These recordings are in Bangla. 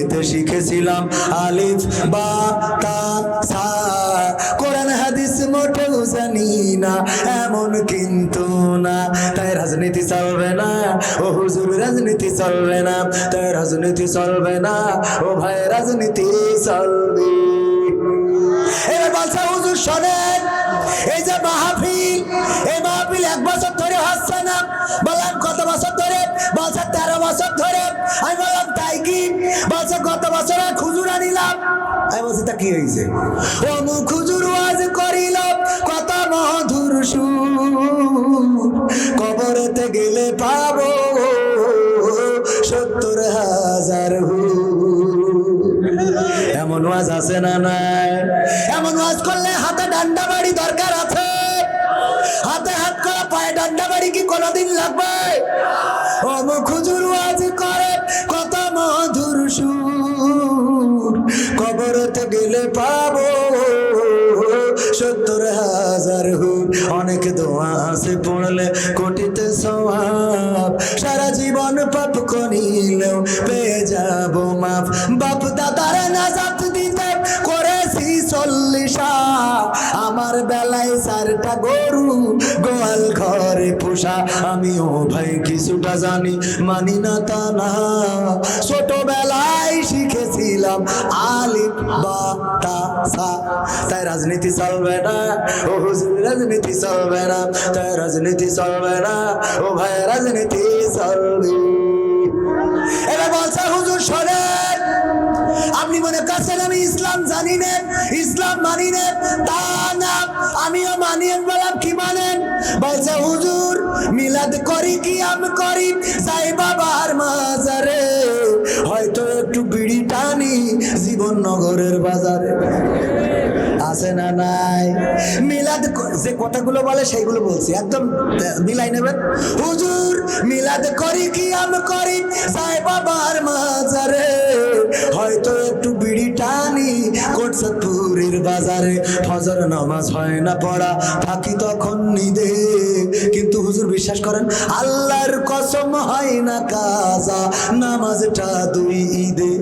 মক্তবেতে শিখেছিলাম আলিফ, বা, তা, সা। কোরআন, হাদিস, মোটেও জানি না, এমন কিন্তু না। তাই রাজনীতি চলবে না, ও হুজুর, রাজনীতি চলবে না। তাই রাজনীতি চলবে না, ও ভাই, রাজনীতি চলবে। এবার বলছে, হুজুর, শোনেন, এই যে মাহফিল বলছে গত বছর খুজুর আনিলাম। আমি বলছি, তা কি হয়েছে? ও খুজুর ওয়াজ করিল, কত মধুর সুর। কবরেতে গেলে পাবো সত্তর হাজার এমন ওয়াজ আছে না নাই? এমন ওয়াজ করলে হাতে ডান্ডা বাড়ি দরকার আছে। হাতে হাত করা পায়ে ডান্ডা বাড়ি কি কোনোদিন লাগবে? গেলে পাবো। সত্তর হাজার হুর অনেক দোয়া আছে পড়লে কোটিতে সওয়াব। সারা জীবন পাপ করিলেও পেয়ে যাব মাপ বাপ দাদার নাজাত দিতে করেছি চল্লিশা। আমার বেলায় চারটা গরু গোয়াল ঘরে পোষা। আমিও ভাই কিছুটা জানি, মানি না তা না। ছোটবেলায় শিখেছিলাম আলিফ, বা, তা, সা। তাই রাজনীতি চলবে না। ও হুজুর, রাজনীতি চলবে না। তাই রাজনীতি চলবে না। ও ভাই, রাজনীতি চলবে। এবার বলছে, হুজুর, শোনেন। আপনি মনে করছেন আমি ইসলাম জানি না? ইসলাম মানি না? তা না, আমিও মানি বললাম, কি মানেন? বলছে, হুজুর, মিলাদ করি কি, আমি করি? যাই বাবার মাজারে নগরের বাজারে। আছে না নাই? মিলাদ যে কথাগুলো বলে সেইগুলো বলছি। একদম মিলাই নেবেন হুজুর, মিলাদ করি কি আমি করি? সাই বাবার মাজারে। হয়তো একটু বিড়ি টানি কোটসাদপুরের বাজারে। ফজর নামাজ হয় না পড়া, থাকি তখন নিদে। কিন্তু হুজুর বিশ্বাস করেন, আল্লাহর কসম হয় না কাজা, নামাজটা দুই ঈদে।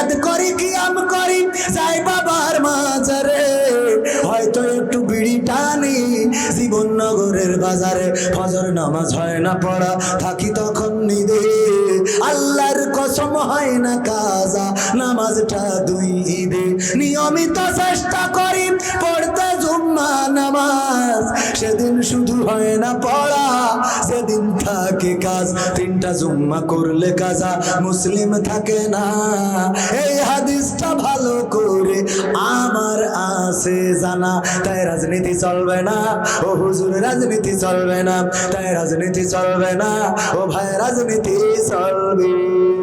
মিলাদ করি কি করি, যাই বাবার মাজারে। হয়তো একটু বিড়ি টানি, জীবন বাজারে। ফজর নামাজ হয় না পড়া, থাকি তখন নিদে। আল্লাহর কসম হয় না কাজা, নামাজটা দুই ঈদে। নিয়মিত চেষ্টা করি, পড়তে জুম্মা নামাজ। সেদিন শুধু হয় না পড়া, সেদিন থাকে কাজ, তিনটা জুম্মা করলে কাজা, মুসলিম থাকে না। এই হাদিসটা ভালো করে আমার আছে জানা, তাই রাজনীতি চলবে না। ও হুজুর, রাজনীতি চলবে না। তাই রাজনীতি চলবে না। ও ভাই, রাজনীতি চলবে।